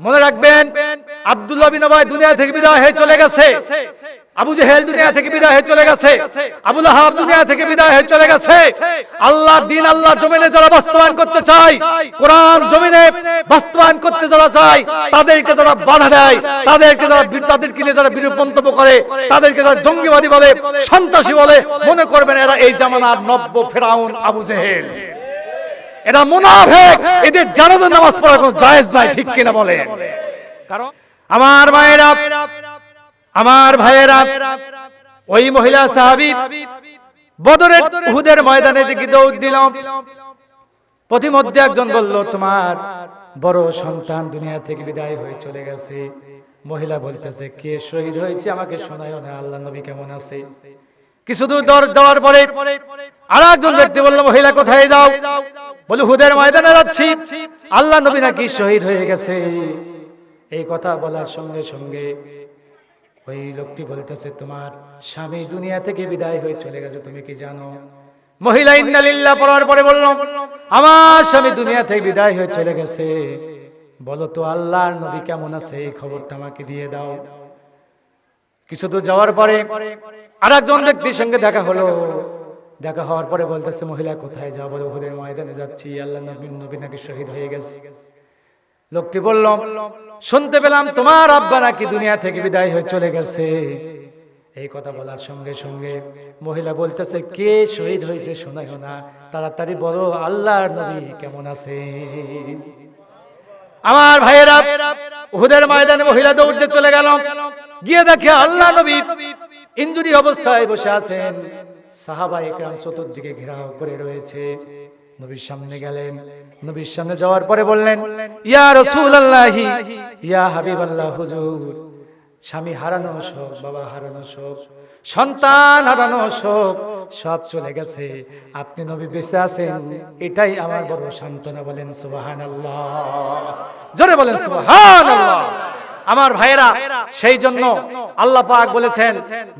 মনে রাখবেন, আব্দুল্লাহ বিন ওবাই দুনিয়া থেকে বিদায় হয়ে চলে গেছে। আবু জেহেল দুনিয়া থেকে বিদায় হয়ে চলে গেছে। আবুল আহাব দুনিয়া থেকে বিদায় হয়ে চলে গেছে। আল্লাহ দিন আল্লাহ জমিনে যারা বাস্তবায়ন করতে চায়, কোরআন জমিনে বাস্তবায়ন করতে যারা চায়, তাদেরকে যারা বাধা দেয়, তাদেরকে যারা তাদেরকে নিয়ে যারা বিরূপ মন্তব্য করে, তাদেরকে যারা জঙ্গিবাদী বলে, সন্ত্রাসী বলে, মনে করবেন এরা এই জামানার নব্য ফেরাউন আবু জেহেল। এরা মুনাফেক। এদের জানাজার নামাজ পড়া কোনো জায়েজ নাই ঠিক কিনা বলে কারণ? আমার মায়েরা আমার ভাইয়েরা ওই মহিলা সাহাবী বদরের উহুদের ময়দানে দিকে দৌড় দিলাম। প্রতিমধ্যে একজন বলল তোমার বড় সন্তান দুনিয়া থেকে বিদায় হয়ে চলে গেছে। মহিলা বলতেছে কে শহীদ হয়েছে আমাকে শোনায় না আল্লাহ নবী কেমন আছে? কিছু দূর দর যাওয়ার পরে আর একজন ব্যক্তি বলল মহিলা কোথায় যাও? বলে, হুদের ময়দানে যাচ্ছি। আল্লাহ নবী নাকি শহীদ হয়ে গেছে। এই কথা বলার সঙ্গে সঙ্গে ওই লোকটি বলতেছে, তোমার স্বামী দুনিয়া থেকে বিদায় হয়ে চলে গেছে, তুমি কি জানো? মহিলা ইন্নালিল্লাহ পড়ার পরে বলল, আমার স্বামী দুনিয়া থেকে বিদায় হয়ে চলে গেছে। বলো তো, আল্লাহর নবী কেমন আছে? এই খবরটা আমাকে দিয়ে দাও। কিছু দূর যাওয়ার পরে আর একজন ব্যক্তির সঙ্গে দেখা হলো। দেখা হওয়ার পরে বলতেছে, মহিলা কোথায় যাও বলে, ওদের ময়দানে যাচ্ছি, আল্লাহ নবী নবী নাকি শহীদ হয়ে গেছে। লোকটি বলল, শুনতে পেলাম তোমার আব্বা নাকি দুনিয়া থেকে বিদায় হয়ে চলে গেছে। এই কথা বলার সঙ্গে সঙ্গে মহিলা বলতেছে, কে শহীদ হয়েছে শোনাই না, তাড়াতাড়ি বলো, আল্লাহর নবী কেমন আছে? আমার ভাইয়েরা, উহুদের ময়দানে মহিলা দৌড়তে চলে গেল। গিয়ে দেখে আল্লাহ নবী ইঞ্জুরি অবস্থায় বসে আছেন। সাহাবা একরাম চতুর্দিকে ঘেরাও করে রয়েছে। নবীর সামনে গেলেন। নবীর সামনে যাওয়ার পরে বললেন, ইয়া রাসূলুল্লাহি, ইয়া হাবিবাল্লাহ, হুজুর, স্বামী হারানো শোক বাবা হারানো শোক সন্তান হারানো শোক সব চলে গেছে। আপনি নবী বেঁচে আছেন, এটাই আমার বড় সান্ত্বনা বলেন, সুবহানাল্লাহ। জোরে বলেন, সুবহানাল্লাহ। আমার ভাইয়েরা সেই জন্য আল্লাহ পাক বলেছেন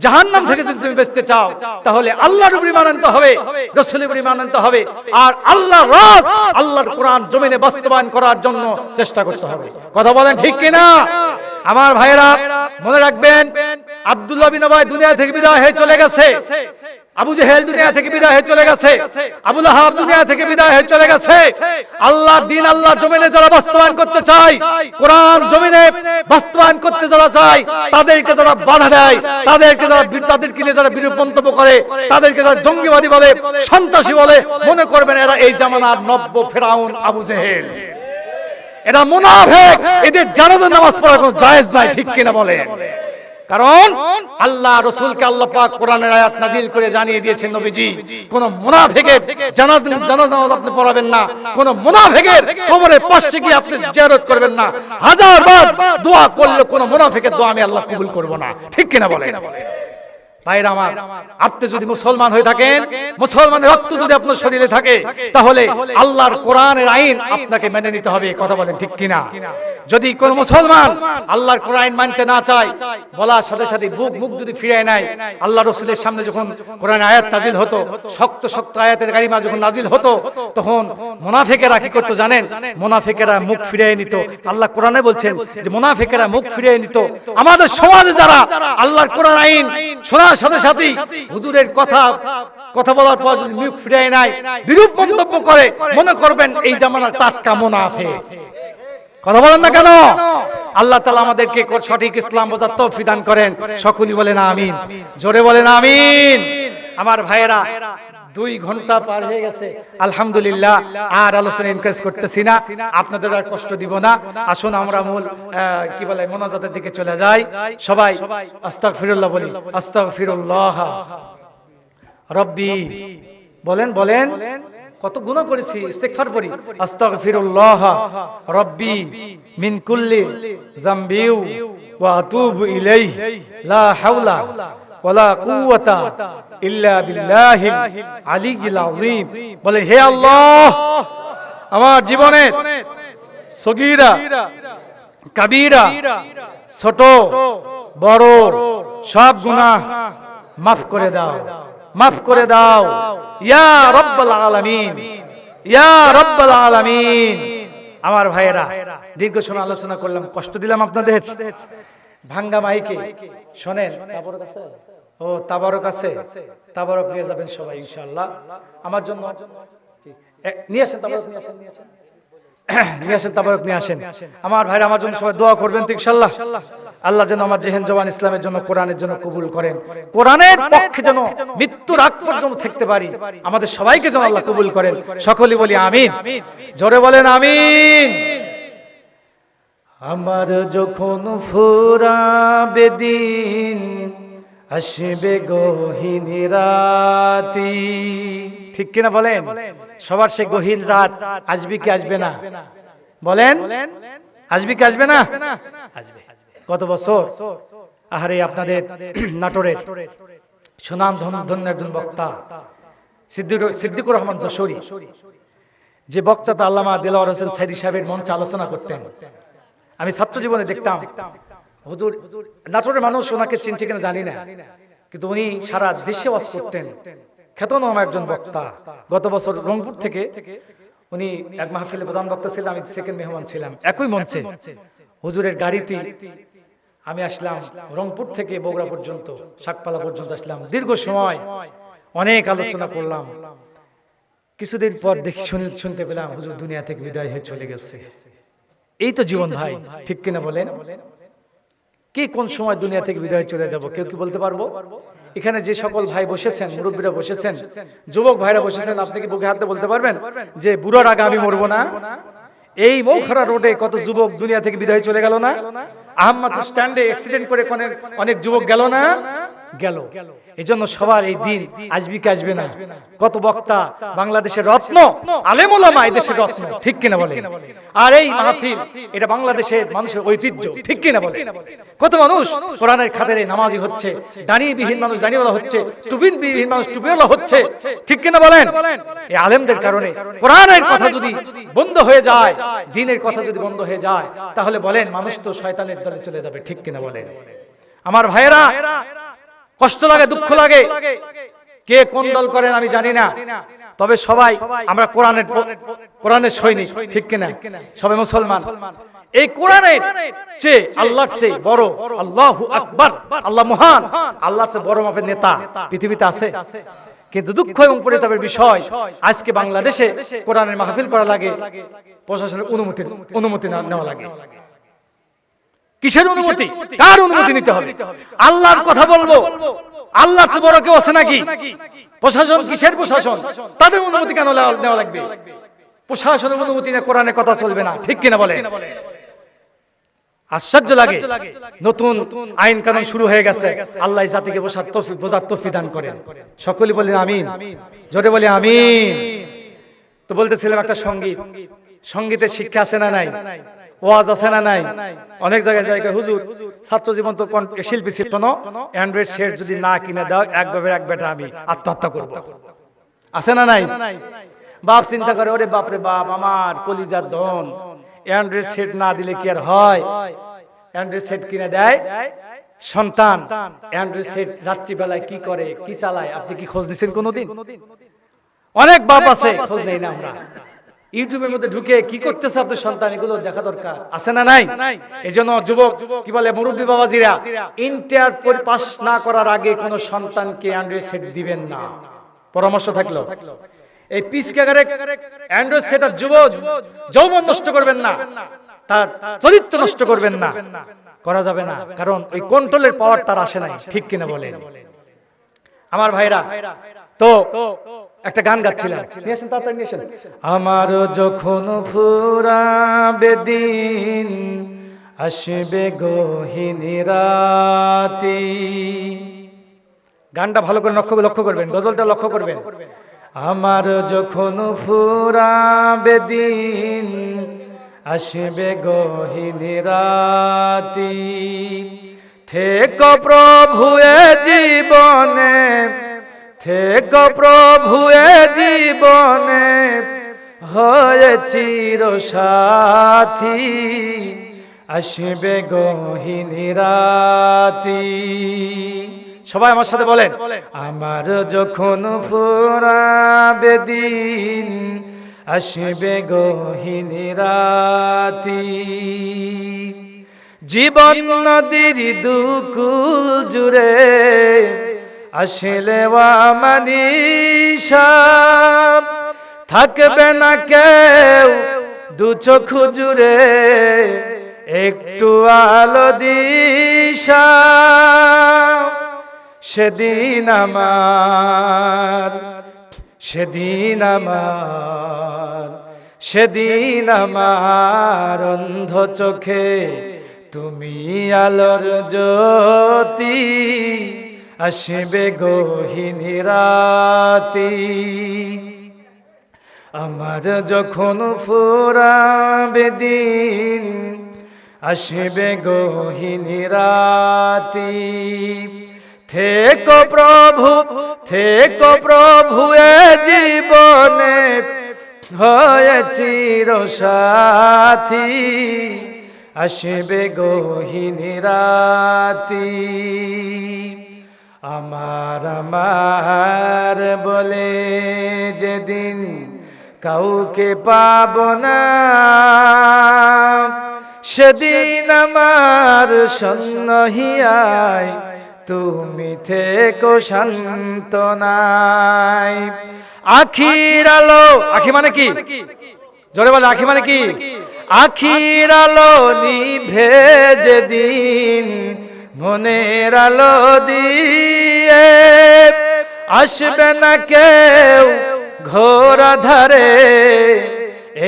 জাহান্নাম থেকে যদি তুমি বেঁচতে চাও তাহলে আল্লাহর উপর ঈমান আনতে হবে রাসূলের উপর ঈমান আনতে হবে আর আল্লাহর রাজ আল্লাহর কোরআন জমিনে বাস্তবায়ন করার জন্য চেষ্টা করতে হবে। কথা বলেন ঠিক কিনা? আমার ভাইয়েরা মনে রাখবেন আব্দুল্লাহ বিন ওবাই দুনিয়া থেকে বিদায় হয়ে চলে গেছে। আবু জেহেল দুনিয়া থেকে বিদায় হয়ে চলে গেছে। আবুল আহাব দুনিয়া থেকে বিদায় হয়ে চলে গেছে। আল্লাহ দিন আল্লাহ জমিনে যারা বাস্তবায়ন করতে চায়, কোরআন জমিনে বাস্তবায়ন করতে যারা চায়, তাদেরকে যারা বাধা দেয়, তাদেরকে যারা তাদেরকে নিয়ে যারা বিরূপ মন্তব্য করে, তাদেরকে যারা জঙ্গিবাদী বলে, সন্ত্রাসী বলে, মনে করবেন এরা এই জামানার নব্য ফেরাউন আবু জেহেল। এরা মুনাফেক। এদের জানাজার নামাজ পড়া কোনো জায়েজ নাই, ঠিক কিনা বলে কারণ আল্লাহ রসুলকে আল্লাহ পাক কোরআনের আয়াত নাজিল করে জানিয়ে দিয়েছেন নবীজি কোন মুনাফিকের জানাজ জানাজা নামাজ আপনি পড়াবেন না কোন মুনাফিকের কবরে পাশে গিয়ে আপনি জিয়ারত করবেন না। হাজার বার দোয়া করলে কোন মুনাফিকের দোয়া আমি আল্লাহ কবুল করব না। ঠিক কিনা বলে ভাইরা আমার আপনি যদি মুসলমান হয়ে থাকেন মুসলমানের রক্ত যদি আপনার শরীরে থাকে তাহলে আল্লাহর কোরআনের আইন আপনাকে মেনে নিতে হবে কথা বলেন ঠিক কিনা? যদি কোন মুসলমান আল্লাহর কোরআন মানতে না চায় বলার সাথে সাথে বুক মুখ যদি আল্লাহ রসুলের সামনে যখন কোরআন আয়াত নাজিল হতো শক্ত শক্ত আয়াতের গাড়িমা যখন নাজিল হতো তখন মোনাফেকেরা কি করতো জানেন? মোনাফেকেরা মুখ ফিরিয়ে নিত। আল্লাহ কোরআনে বলছেন যে মোনাফেকেরা মুখ ফিরিয়ে নিত। আমাদের সমাজে যারা আল্লাহর কোরআন আইন শোনার সাথে সাথে হুজুরের কথা কথা বলার পর যদি মুখ ফিরিয়ে নাই বিরূপ মন্তব্য করে, মনে করবেন এই জামানার টাটকা মোনাফে। কথা বলেন না কেন? আল্লাহ তালা আমাদেরকে সঠিক ইসলাম বোঝার তৌফিক দান করেন। সকলেই বলেন আমিন। জোরে বলেন আমিন। আমার ভাইয়েরা দুই ঘণ্টা পার হয়ে গেছে। আলহামদুলিল্লাহ, আর আলোচনা এনকারেজ করতেছি না। আপনাদের আর কষ্ট দিব না। আসুন আমরা মূল কি বলে, মোনাজাতের দিকে চলে যাই। সবাই আস্তাক ফিরুল্লাহ বলি। আস্তাক ফিরুল্লাহ রব্বি, বলেন বলেন। কত গুণ করেছি, ইস্তেগফার পড়ি। আস্তাগফিরুল্লাহ। রব্বি, মিন কুল্লি যামবিউ ওয়া আতুবু ইলাইহি। লা হাওলা ওয়ালা কুওয়াতা ইল্লা বিল্লাহিল আলিয়্যিল আযীম। বলে, হে আল্লাহ, আমার জীবনে সগীরা, কাবীরা, ছোট, বড় সব গুনাহ মাফ করে দাও। মাফ করে দাও। ইয়া রব্বাল আলামিন। ইয়া রব্বাল আলামিন। আমার ভাইয়েরা, দীর্ঘ সময় আলোচনা করলাম, কষ্ট দিলাম আপনাদের। ভাঙ্গা মাইকে, শোনেন তাবরক আছে? ও তাবারক আছে? তাবারক নিয়ে যাবেন সবাই, ইনশাআল্লাহ। আমার জন্য নিয়ে আসেন তাবারক, নিয়ে আসেন। আমার ভাইরা, আমার জন্য সবাই দোয়া করবেন তো ইনশাআল্লাহ। আল্লাহ যেন আমার জেহেন জওয়ান ইসলামের জন্য কোরআনের জন্য কবুল করেন। কোরআনের পক্ষে যেন মৃত্যুর আগ পর্যন্ত থাকতে পারি। আমাদের সবাইকে যেন আল্লাহ কবুল করেন। সকলেই বলি আমিন। জোরে বলেন আমিন। আমার যখন ফুরাবে দিন আসবে গহীন রাতি। ঠিক কিনা বলেন? সবার সে গহীন রাত আসবে কি আসবে না? বলেন? আসবে কি আসবে না? আসবে। কত বছর? আহারে আপনাদের নাটোরের সুনাম ধন- ধন্য একজন বক্তা, সিদ্দিকুর সিদ্দিকুর রহমান যশোরী। যে বক্তা আল্লামা দিলাওয়ার হোসেন সাইদি সাহেবের মঞ্চে আলোচনা করতেন। আমি ছাত্র জীবনে দেখতাম নাটোরের মানুষ ওনাকে চিনছে কিনা জানি না। কিন্তু উনি সারা দেশে ওয়াজ করতেন। খ্যাতনামা একজন বক্তা। গত বছর রংপুর থেকে উনি এক মাহফিলে প্রধান বক্তা ছিলেন, আমি সেকেন্ড মেহমান ছিলাম। একই মঞ্চে হুজুরের গাড়িতে আমি আসলাম রংপুর থেকে বগুড়া পর্যন্ত, শাকপালা পর্যন্ত আসলাম। দীর্ঘ সময় অনেক আলোচনা করলাম। কিছুদিন পর দেখি শুন- শুনতে পেলাম হুজুর দুনিয়া থেকে বিদায় হয়ে চলে গেছে। এই তো জীবন ভাই, ঠিক কিনা বলেন? কে কোন সময় দুনিয়া থেকে বিদায় চলে যাব? কেউ কি বলতে পারব? এখানে যে সকল ভাই বসেছেন, মুরব্বীরা বসেছেন, যুবক ভাইরা বসেছেন, আপনি কি বুকে হাতে বলতে পারবেন যে বুড়ার আগে আমি মরবো না? এই মৌখরা রোডে কত যুবক দুনিয়া থেকে বিদায় চলে গেল না? আহম্মদ স্ট্যান্ডে অ্যাক্সিডেন্ট করে অনেক অনেক যুবক গেল না? গেল। এই জন্য সবার এই দিন আসবি কি আসবে না। কত বক্তা বাংলাদেশের রত্ন, আলেমোলামা এই দেশের রত্ন, ঠিক কিনা বলে আর এই মাহফিল, এটা বাংলাদেশের মানুষের ঐতিহ্য, ঠিক কিনা বলে কত মানুষ কোরআনের খাতারে নামাজি হচ্ছে দাঁড়িয়েবিহীন মানুষ দাঁড়িয়েওয়ালা হচ্ছে টুবিন বিহীন মানুষ টুবিওয়ালা হচ্ছে, ঠিক কিনা বলেন? এই আলেমদের কারণে কোরআনের কথা যদি বন্ধ হয়ে যায়, দিনের কথা যদি বন্ধ হয়ে যায়, তাহলে বলেন মানুষ তো শয়তানের দলে চলে যাবে, ঠিক কিনা বলেন? আমার ভাইয়েরা কষ্ট লাগে, দুঃখ লাগে। কে কোন দল করেন আমি জানি না। তবে সবাই আমরা কোরআনের কোরআনের সৈনিক, ঠিক কিনা? সবাই মুসলমান। এই কোরআনের চেয়ে আল্লাহর চেয়ে বড় আল্লাহু আকবার, আল্লাহ মহান, আল্লাহর চেয়ে বড় মাপের নেতা পৃথিবীতে আছে। কিন্তু দুঃখ এবং পরিতাপের বিষয়, আজকে বাংলাদেশে কোরআনের মাহফিল করা লাগে, প্রশাসনের অনুমতি অনুমতি নেওয়া লাগে। কিসের অনুমতি? কার অনুমতি নিতে হবে? আল্লাহর কথা বলব? আল্লাহর চেয়ে বড় কেউ আছে নাকি? প্রশাসন কিসের প্রশাসন? তাদের অনুমতি কেন নেওয়া- লাগবে? প্রশাসনের অনুমতি না কোরআনের কথা চলবে না। ঠিক কিনা বলে আশ্চর্য লাগে। নতুন আইন কানুন শুরু হয়ে গেছে। আল্লাহ জাতিকে বোঝার তৌফিক বোঝার তৌফিক দান করেন। সকলে বলেন আমিন। জোরে বলে আমিন। তো বলতেছিলাম একটা সংগীত। সঙ্গীতের শিক্ষা আছে না নাই? ওয়াজ আছে না নাই? অনেক জায়গায় জায়গায় হুজুর, ছাত্র জীবন তো কন- শিল্পী ছিল শোনো অ্যান্ড্রয়েড সেট যদি না কিনে দাও, এক বাপের এক বেটা আমি আত্মহত্যা করব। আছে না নাই? বাপ চিন্তা করে, ওরে বাপ রে বাপ, আমার কলিজার ধন। অ্যান্ড্রয়েড সেট না দিলে কি আর হয়? অ্যান্ড্রয়েড সেট কিনে দেয় সন্তান। অ্যান্ড্রয়েড সেট রাত্রিবেলায় কি করে, কি চালায়? আপনি কি খোঁজ নিছেন কোনোদিন? অনেক বাপ আছে, খোঁজ নেই না আমরা। ইউটিউবের মধ্যে ঢুকে কি করতেছে আপনার সন্তান, এগুলো দেখা দরকার। আছে না নাই? এই জন্য যুবক, কি বলে, মুরব্বী বাবাজিরা ইন্টার পাস না করার আগে কোন সন্তানকে অ্যান্ড্রয়েড সেট দিবেন না। পরামর্শ থাকল। এই পিস ক্যাগারে অ্যান্ড্রয়েড সেট যুবক, যৌবন নষ্ট করবেন না। তার চরিত্র নষ্ট করবেন না। করা যাবে না। কারণ ওই কন্ট্রোলের পাওয়ার তার আসে নাই। ঠিক কিনা বলেন? আমার ভাইরা, তো একটা গান গাচ্ছিলাম। নিয়ে আসেন, তাড়াতাড়ি নিয়ে আসেন। আমার যখন ফুরাবে দিন, আসবে গহিনী রাতি। গানটা ভালো করে লক্ষ্য লক্ষ্য করবেন, গজলটা লক্ষ্য করবেন। আমার যখন ফুরাবে দিন, আসবে গহিনী রাতি। থেক প্রভু জীবনে থেক প্রভু জীবনে হয়ে চির সাথী আসবে গহিনী রাতি। সবাই আমার সাথে বলেন, আমার যখন ফুরাবে দিন, আসবে গহিনী রাতি। জীবন নদীর দুকুল জুড়ে আসলে মানিসা থাকবে না কেউ দু চোখ জুড়ে, একটু আলো দিশা। সেদিন আমার সেদিন আমার সেদিন আমার অন্ধ চোখে তুমি আলোর জ্যোতি। আসবে গহিনী রাতি। আমার যখন ফুরাবে দিন, আসবে গহিনী রাতি। থেকো প্রভু থেকো প্রভু, এ জীবনে হয়ে চির সাথী। আসবে গহিনী রাতি। আমার আমার বলে যেদিন কাউকে পাব না, সেদিন আমার সন্নহিয়ায় তুমি থেকো শান্ত নাই আখির আলো, আখি মানে কি? জোরে বলে, আখি মানে কি? আখির আলো নিভে যেদিন মনের আলো দিয়ে আসবে না কেউ ঘোর ধারে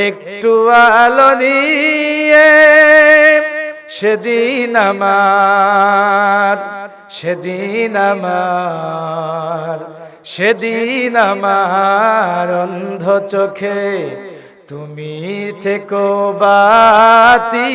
একটু আলো নিয়ে সেদিন আমার সেদিন আমার সেদিন আমার অন্ধ চোখে তুমি থেকো বাতি।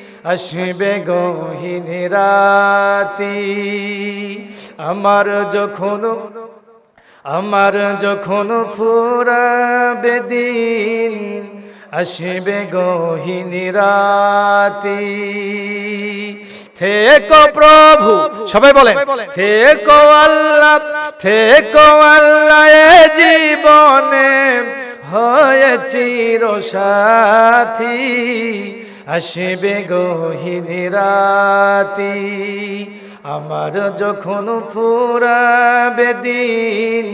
আসবে গহিনী রাতি। আমার যখন আমার যখন ফুরাবে দিন, আসবে গহিনী রাতি। থেকো প্রভু, সবাই বলেন, থেকো আল্লাহ থেকো আল্লাহ জীবনে হয়ে চির সাথী আসবে গহিনী রাতি আমার যখন ফুরাবে দিন,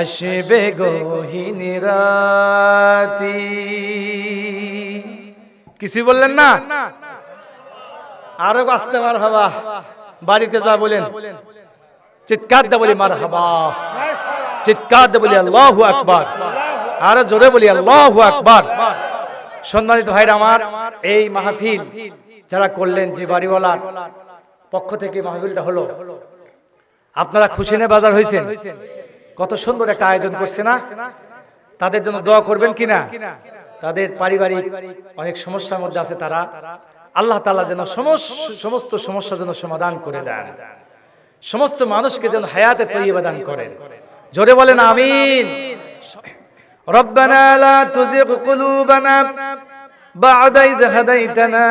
আসবে গহিনী রাতি কিছুই বললেন না? আরও আসতে মার হাবা বাড়িতে যা বলেন। চিৎকার দে বলি মার হাবা চিৎকার দে বলি আল্লাহ আকবার। আরও জোরে বলি আল্লাহ আকবার। সম্মানিত ভাইরা আমার, এই মাহফিল যারা করলেন যে বাড়িওয়ালার পক্ষ থেকে মাহফিলটা হলো, আপনারা খুশি নে বাজার হয়েছেন। কত সুন্দর একটা আয়োজন করছে না? তাদের জন্য দোয়া করবেন কিনা? তাদের পারিবারিক অনেক সমস্যার মধ্যে আছে তারা। আল্লাহ তাআলা যেন সমস্ত সমস্যা যেন সমাধান করে দেন। সমস্ত মানুষকে যেন হায়াতে তৈবা দান করেন। জোরে বলেন আমিন। ربنا لا تزغ قلوبنا بعد إذ هديتنا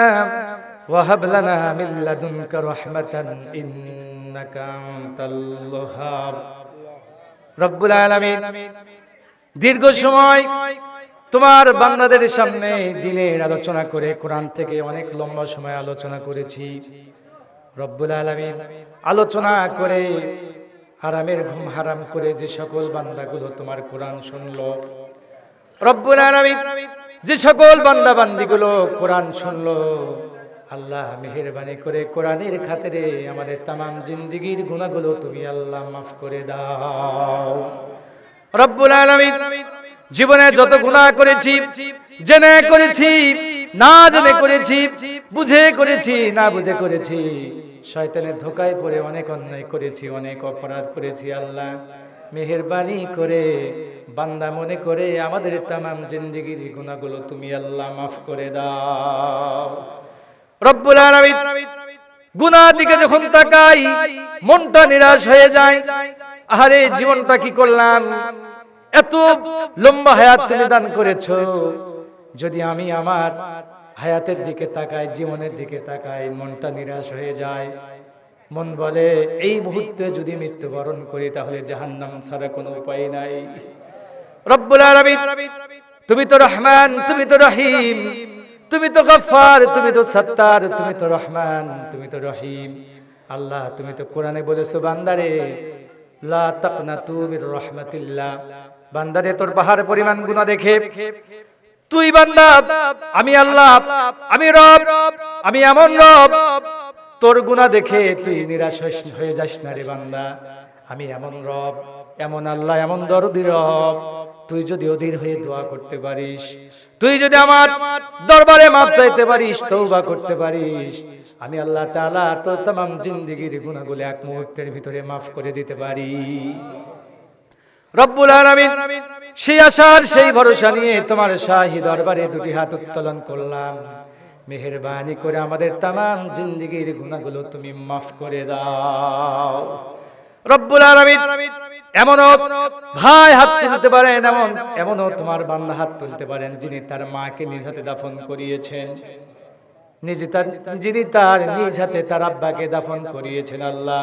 وهب لنا من لدنك رحمة إنك أنت الوهاب رب العالمين দীর্ঘ সময় তোমার বান্দাদের সামনে দিনের আলোচনা করে কোরআন থেকে অনেক লম্বা সময় আলোচনা করেছি রব্বুল আলমিন আলোচনা করে আরামের ঘুম হারাম করে যে সকল বান্দাগুলো তোমার কোরআন শুনলো যে সকল বান্দা বান্দিগুলো কোরআন শুনলো, আল্লাহ মেহেরবানি করে কোরআনের খাতিরে আমাদের তামাম জিন্দিগির গুণাগুলো তুমি আল্লাহ মাফ করে দাও। রব্বুল আলামিন, জীবনে যত গুনাহ করেছি, জেনে করেছি, না জেনে করেছি, বুঝে করেছি, না বুঝে করেছি, শয়তানের ধোকায় পড়ে অনেক অন্যায় করেছি, অনেক অপরাধ করেছি আল্লাহ। মেহেরবানি করে, বান্দা মনে করে আমাদের তামাম জিন্দিগির গুণাগুলো তুমি আল্লাহ মাফ করে দাও। রব্বুল আলামিন গুনার দিকে যখন তাকাই, মনটা নিরাশ হয়ে যায়। আরে জীবনটা কি করলাম? এত লম্বা হায়াত তুমি দান করেছ। যদি আমি আমার হায়াতের দিকে তাকাই, জীবনের দিকে তাকাই, মনটা নিরাশ হয়ে যায়। মন বলে, এই মুহূর্তে যদি মৃত্যুবরণ করি, তাহলে জাহান্নাম ছাড়া কোনো উপায় নাই। তুমি তো রহমান, তুমি তো রহিম, তুমি তো গফফার, তুমি তো সত্তার, তুমি তো রহমান, তুমি তো রহিম। আল্লাহ, তুমি তো কোরআনে বলেছ, বান্দারে, লা বান্দারে, তোর পাহাড় পরিমাণ গুনাহ দেখে, তুই বান্দা, আমি আল্লাহ, আমি রব, আমি এমন রব তোর গুণা দেখে তুই নিরাশ হয়ে যাস না রে বান্দা। আমি এমন রব, এমন আল্লাহ, এমন দরদি রব। তুই যদি অধীর হয়ে দোয়া করতে পারিস, তুই যদি আমার দরবারে মাপ চাইতে পারিস তৌবা করতে পারিস, আমি আল্লাহ তাআলা তোর তাম জিন্দিগির গুণাগুলো এক মুহূর্তের ভিতরে মাফ করে দিতে পারি। রব্বুল আলামিন সেই আশার, সেই ভরসা নিয়ে তোমার শাহী দরবারে দুটি হাত উত্তোলন করলাম। মেহেরবানি করে আমাদের তামাম জিন্দিগির গুণাগুলো তুমি মাফ করে দাও। ভাই হাত এমন, এমনও তোমার হাত তুলতে পারেন যিনি তার মাকে দাফন করিয়েছেন। যিনি তার নিজ হাতে দাফন করিয়েছেন আল্লাহ।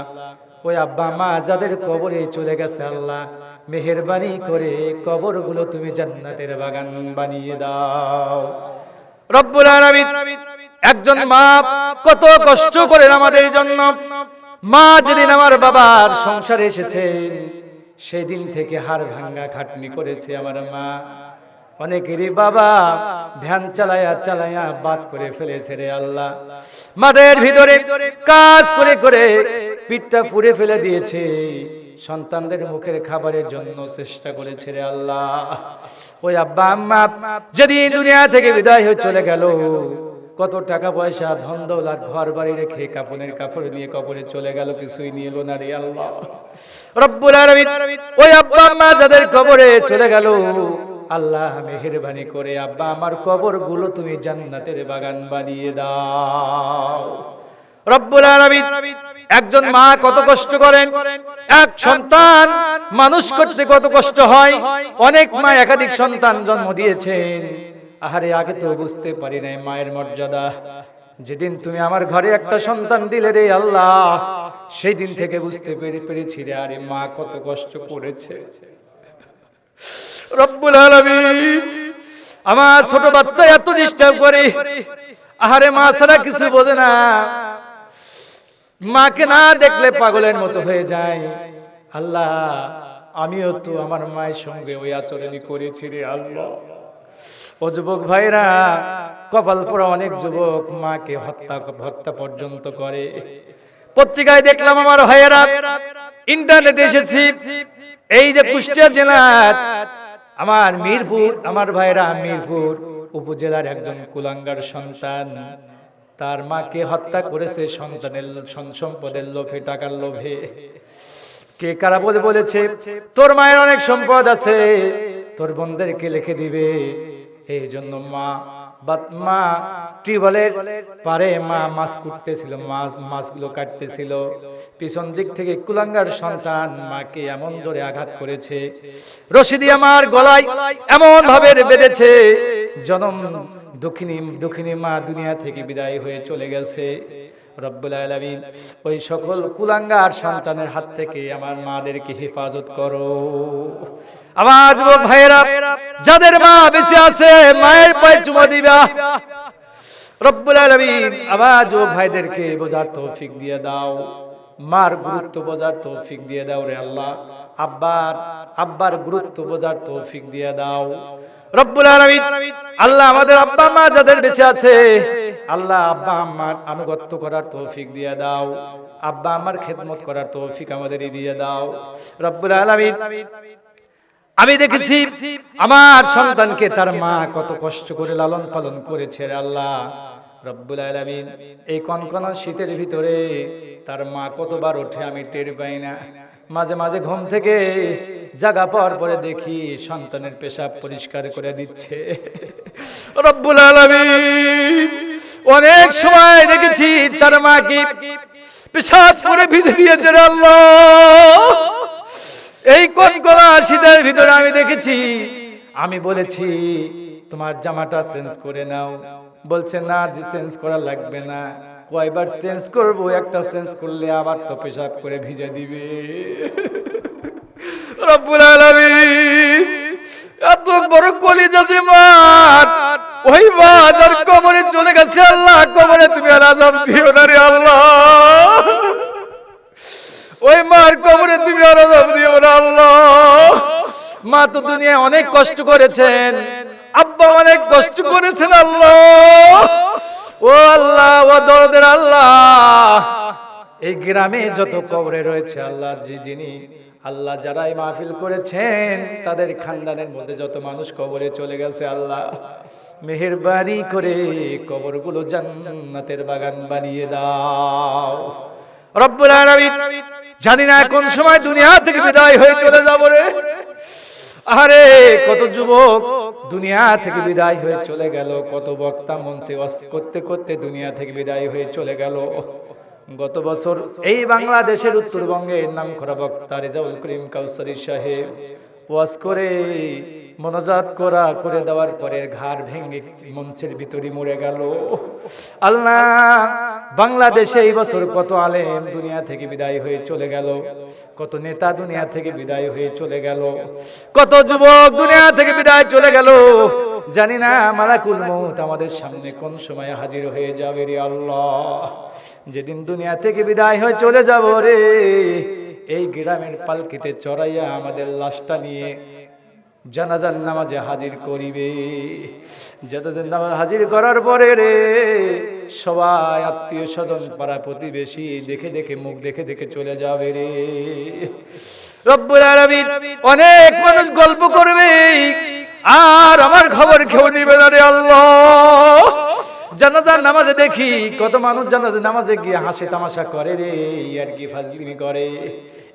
ওই আব্বা, মা যাদের কবরে চলে গেছে আল্লাহ, মেহেরবানি করে কবরগুলো তুমি জান্নাতের বাগান বানিয়ে দাও। রব্বুল একজন মা কত কষ্ট করেন আমাদের জন্য। মা যেদিন আমার বাবার সংসারে এসেছেন সেই দিন থেকে হাড় ভাঙ্গা খাটনি করেছে আমার মা। অনেকেরই বাবা ভ্যান চালায়া চালায়া বাদ করে ফেলেছে রে আল্লাহ। মাদের ভিতরে কাজ করে করে পিঠটা পুড়ে ফেলে দিয়েছে। সন্তানদের মুখের খাবারের জন্য চেষ্টা করেছে রে আল্লাহ। ওই আব্বা, আম্মা যেদিন দুনিয়া থেকে বিদায় হয়ে চলে গেল, কত টাকা পয়সা, ধন দৌলত ঘর বাড়ি রেখে কাপড়ের কাপড় নিয়ে কবরে চলে গেল, কিছুই নিয়ে এলো না রে আল্লাহ। রব্বুল আলামিন, ওই আব্বা, আম্মা যাদের কবরে চলে গেল, আল্লাহ মেহেরবানি করে, আব্বা, আমার কবরগুলো তুমি জান্নাতের বাগান বানিয়ে দাও। রব্বুল আলামিন একজন মা কত কষ্ট করেন? এক সন্তান মানুষ করতে কত কষ্ট হয়? অনেক মা একাধিক সন্তান জন্ম দিয়েছেন। আহারে, আগে তো বুঝতে পারি নাই মায়ের মর্যাদা। যেদিন তুমি আমার ঘরে একটা সন্তান দিলে রে আল্লাহ সেই দিন থেকে বুঝতে পেরে পেরেছি রে, আরে মা কত কষ্ট করেছে। রব্বুল আমার ছোট বাচ্চা এত ডিস্টার্ব করে, আহারে মা ছাড়া কিছু বোঝে না। মাকে না দেখলে পাগলের মতো হয়ে যায়। আল্লাহ আমিও তো আমার মায়ের সঙ্গে ওই আচরণই করেছি রে আল্লাহ। ও যুবক ভাইরা কপাল পরা অনেক যুবক মাকে হত্যা হত্যা পর্যন্ত করে। পত্রিকায় দেখলাম আমার ভাইয়েরা ইন্টারনেটে এসেছি। এই যে কুষ্টিয়া জেলার আমার মিরপুর আমার ভাইরা মিরপুর উপজেলার একজন কুলাঙ্গার সন্তান। তার মাকে হত্যা করেছে সন্তানের সন- সম্পদের লোভে, টাকার লোভে। কে কারা বলে বলেছে, তোর মায়ের অনেক সম্পদ আছে, তোর বোনদেরকে লিখে দিবে। এই জন্য মা মা টিউবওয়েলের পারে মা মাছ কুটতেছিল, মাছ, মাছগুলো কাটতেছিল। পিছন দিক থেকে কুলাঙ্গার সন্তান মাকে এমন জোরে আঘাত করেছে। রশি দিয়ে আমার গলায় এমন ভাবে বেঁধেছে, জনম দক্ষিণী দক্ষিণী মা দুনিয়া থেকে বিদায় হয়ে চলে গেছে। রব্বুল আলামিন, ওই সকল কুলাঙ্গার সন্তানের হাত থেকে আমার মাদেরকে হেফাজত করো। আমার যাদের মা বেঁচে আছে, মায়ের পায়ে চুমা দিবা। রব্বুল আলামিন আমার যুবক ভাইদেরকে বোঝার তৌফিক দিয়ে দাও। মার গুরুত্ব বোঝার তৌফিক দিয়ে দাও রে আল্লাহ। আব্বার আব্বার গুরুত্ব বোঝার তৌফিক দিয়ে দাও। রব্বুল আলামিন। আল্লাহ আমাদের আব্বা মা যাদের বেঁচে আছে, আল্লাহ আব্বা আম্মার আনুগত্য করার তৌফিক দিয়ে দাও। আব্বা আমার খেদমত করার তৌফিক আমাদের দিয়ে দাও। রব্বুল আলামিন। আমি দেখেছি আমার সন্তানকে তার মা কত কষ্ট করে লালন পালন করেছে আল্লাহ। রব্বুল আলামিন, এই কনকনা শীতের ভিতরে তার মা কতবার ওঠে আমি টের পাই না। মাঝে মাঝে ঘুম থেকে জাগা পাওয়ার পরে দেখি সন্তানের পেশাব পরিষ্কার করে দিচ্ছে। রব্বুল অনেক সময় দেখেছি তার মাকে পেশাব করে ভিজে দিয়েছে এই কোন কোনা শীতের ভিতরে আমি দেখেছি, আমি বলেছি, তোমার জামাটা চেঞ্জ করে নাও। বলছে, না যে চেঞ্জ করা লাগবে না। কয়বার চেঞ্জ করব, একটা চেঞ্জ করলে আবার তো পেশাব করে ভিজে দিবে। এত বড় ওই মা যার কবরে চলে গেছে আল্লাহ, কবরে তুমি আজাব দিও না রে আল্লাহ। ওই মার কবরে তুমি আজাব দিও না আল্লাহ। মা তো দুনিয়ায় অনেক কষ্ট করেছেন, আব্বা অনেক কষ্ট করেছেন আল্লাহ। ও আল্লাহ, ও দরদের আল্লাহ। এই গ্রামে যত কবরে রয়েছে আল্লাহ, জি, যিনি আল্লাহ যারা মাহফিল করেছেন, তাদের খানদানের মধ্যে যত মানুষ কবরে চলে গেছে আল্লাহ, মেহেরবানি করে কবরগুলো জান্নাতের বাগান বানিয়ে দাও। রব্বুল আলামিন, জানি না কোন সময় দুনিয়া থেকে বিদায় হয়ে চলে যাব রে। আরে কত যুবক দুনিয়া থেকে বিদায় হয়ে চলে গেল। কত বক্তা মঞ্চে ওয়াজ করতে করতে দুনিয়া থেকে বিদায় হয়ে চলে গেল। গত বছর এই বাংলাদেশের উত্তরবঙ্গে নাম করা বক্তা রেজাউল করিম কাউসারি সাহেব ওয়াজ করে মনোজাত করা করে দেওয়ার পরে ঘাড় ভেঙে মঞ্চের ভিতরে মরে গেল। আল্লাহ, বাংলাদেশে এই বছর কত আলেম দুনিয়া থেকে বিদায় হয়ে চলে গেল, কত নেতা দুনিয়া থেকে বিদায় হয়ে চলে গেল, কত যুবক দুনিয়া থেকে বিদায় চলে গেল। জানি না মালাকুল মৌত আমাদের সামনে কোন সময় হাজির হয়ে যাবে রে আল্লাহ। যেদিন দুনিয়া থেকে বিদায় হয়ে চলে যাব রে, এই গ্রামের পালকিতে চড়াইয়া আমাদের লাশটা নিয়ে জানাজার নামাজে হাজির করিবে। জানাজার নামাজ হাজির করার পরে রে সবাই আত্মীয় স্বজন পাড়া প্রতিবেশী দেখে দেখে মুখ দেখে দেখে চলে যাবে রে। রব্বুল অনেক মানুষ গল্প করবে, আর আমার খবর কেউ নিবে না রে আল্লাহ। জানাজার নামাজে দেখি কত মানুষ জানাজার নামাজে গিয়ে হাসি তামাশা করে রে আর কি ফাজলিমি করে।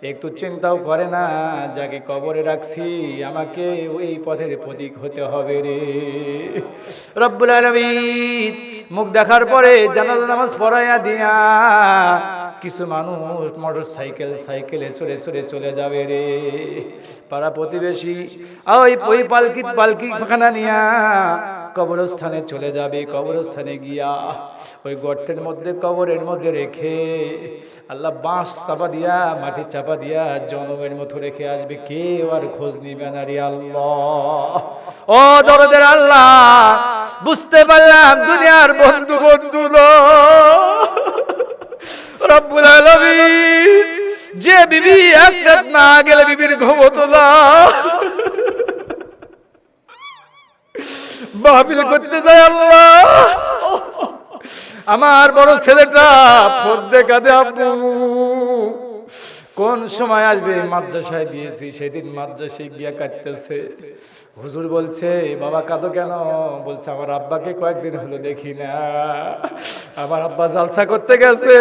একটু চিন্তাও করে না, যাকে কবরে রাখছি, আমাকে ওই পথের প্রতীক হতে হবে রে। রব্বুল আলামিন, মুখ দেখার পরে জানাজা নামাজ পড়াইয়া দিয়া কিছু মানুষ মোটর সাইকেল সাইকেলে চড়ে চড়ে চলে যাবে রে। পাড়া প্রতিবেশী, ওই পালকি পালকি খানা নিয়া কবরস্থানে চলে যাবে, কবরস্থানে গিয়া ওই গর্তের মধ্যে, কবরের মধ্যে রেখে আল্লাহ বাঁশ চাপা দিয়া, মাটি চাপা দিয়া জনমের মতো রেখে আসবে। কেউ আর খোঁজ নিবে না রে আল্লাহ। ও দরদের আল্লাহ, বুঝতে পারলাম দুনিয়ার বন্ধু বন্ধু। রব্বুল আলামিন, যে বিবি এক না গেলে বিবির ঘুমতো না। মাহফিল করতে যায় আল্লাহ। আমার বড় ছেলেটা ফোন দেখাতে আব্বু। কোন সময় আসবে? মাদ্রাসায় দিয়েছি, সেদিন মাদ্রাসায় গিয়া কাটতেছে হুজুর বলছে, বাবা, কাঁদো কেন? বলছে, আমার আব্বাকে কয়েকদিন হলো দেখি না। আমার আব্বা জালসা করতে গেছে।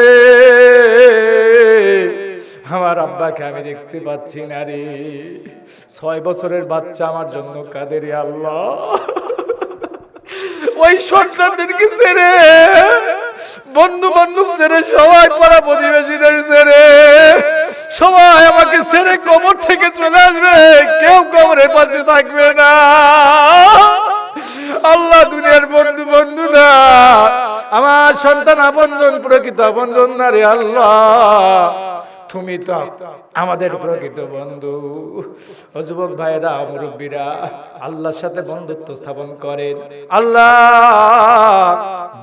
আমার আব্বাকে আমি দেখতে পাচ্ছি না রে। ছয় বছরের বাচ্চা আমার জন্য কাদের আল্লাহ। ওই সন্তানদেরকে ছেড়ে বন্ধু বান্ধব ছেড়ে, সবাই পাড়া প্রতিবেশীদের ছেড়ে, সবাই আমাকে ছেড়ে কবর থেকে চলে আসবে। কেউ কবরের পাশে থাকবে না। আল্লাহ দুনিয়ার বন্ধু বন্ধু না আমার সন্তান আপনজন, প্রকৃত আপনজন না রে আল্লাহ। তুমি তো আমাদের প্রকৃত বন্ধু। যুবক ভাইয়েরা, মুরব্বীরা, আল্লাহর সাথে বন্ধুত্ব স্থাপন করেন। আল্লাহ,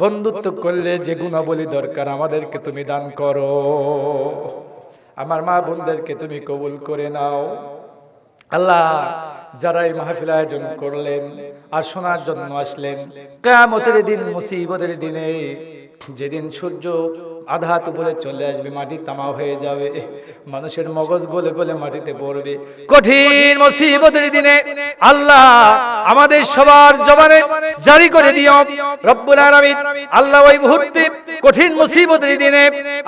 বন্ধুত্ব করলে যে গুণাবলী দরকার আমাদেরকে তুমি দান করো। আমার মা বোনদেরকে তুমি কবুল করে নাও। আল্লাহ, যারা এই মাহফিল আয়োজন করলেন আর শোনার জন্য আসলেন কেমতের দিন, মুসিবতের দিনে যেদিন সূর্য আধাত উপরে চলে আসবে, মাটি তামা হয়ে যাবে। মানুষের মগজ গলে গলে মাটিতে পড়বে। কঠিন মুসিবতের দিনে আল্লাহ আমাদের সবার জবানে জারি করে দিও। রব্বুল আলামিন আল্লাহ ওই মুহূর্তে কঠিন মুসিবতের দিনে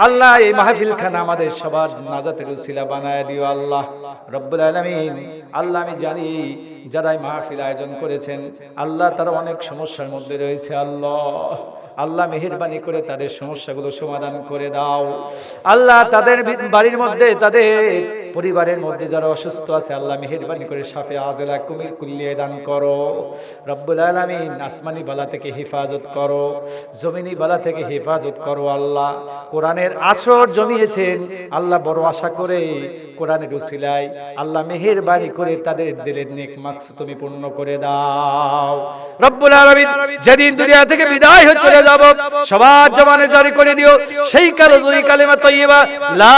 আল্লাহ এই মাহফিল খানা আমাদের সবার নাজাতের উসিলা বানায় দিও আল্লাহ। রব্বুল আলামিন আল্লাহ আমি জানি যারা মাহফিল আয়োজন করেছেন, আল্লাহ তারা অনেক সমস্যার মধ্যে রয়েছে আল্লাহ। আল্লাহ মেহরবানি করে তাদের সমস্যাগুলো সমাধান করে দাও। আল্লাহ তাদের বাড়ির মধ্যে তাদের পরিবারের মধ্যে যারা অসুস্থ আছে, আল্লাহ মেহেরবানি করে সাফে আজেলা কুমির কুল্লিয়ে দান করো। রব্বুল আলামিন আসমানি বালা থেকে হেফাজত করো, জমিনি বালা থেকে হেফাজত করো আল্লাহ। কোরআনের আসর জমিয়েছেন, আল্লাহ বড় আশা করে কোরআনের উসিলাই আল্লাহ মেহেরবানি করে তাদের দিলের নেক মাকস তুমি পূর্ণ করে দাও। রব্বুল আলামিন যেদিন দুনিয়া থেকে বিদায় হয়ে চলে যাব, সবার জমানে জারি করে দিও, সেই কালো জয়ী কালেমা তৈবা লা